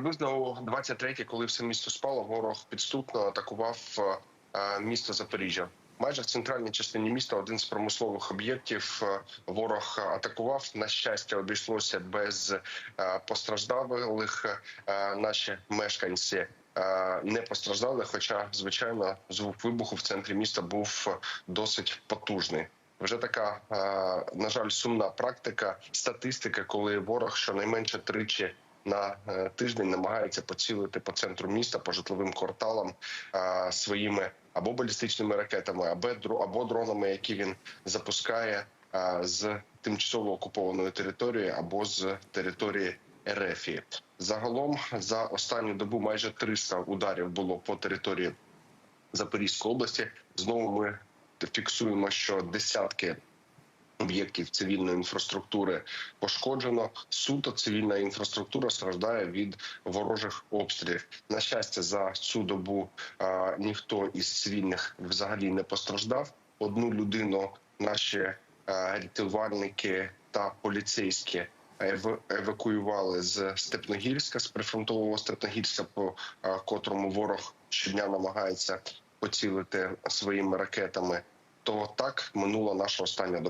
Приблизно о 23-й, коли все місто спало, ворог підступно атакував е, місто Запоріжжя. Майже в центральній частині міста один з промислових об'єктів е, ворог атакував. На щастя, обійшлося без е, постраждалих. Е, Наші мешканці е, не постраждали. Хоча, звичайно, звук вибуху в центрі міста був досить потужний. Вже така, е, на жаль, сумна практика, статистика, коли ворог щонайменше тричі на е, тиждень намагається поцілити по центру міста, по житловим кварталам е, своїми або балістичними ракетами, або або дронами, які він запускає е, з тимчасово окупованої території або з території Ерефії. Загалом за останню добу майже 300 ударів було по території Запорізької області. Знову ми фіксуємо, що десятки об'єктів цивільної інфраструктури пошкоджено. Суто цивільна інфраструктура страждає від ворожих обстрілів. На щастя, за цю добу а, ніхто із цивільних взагалі не постраждав. Одну людину наші а, рятувальники та поліцейські ев- евакуювали з Степногірська з прифронтового Степногірська, по а, котрому ворог щодня намагається поцілити своїми ракетами. То так минула наша остання доба.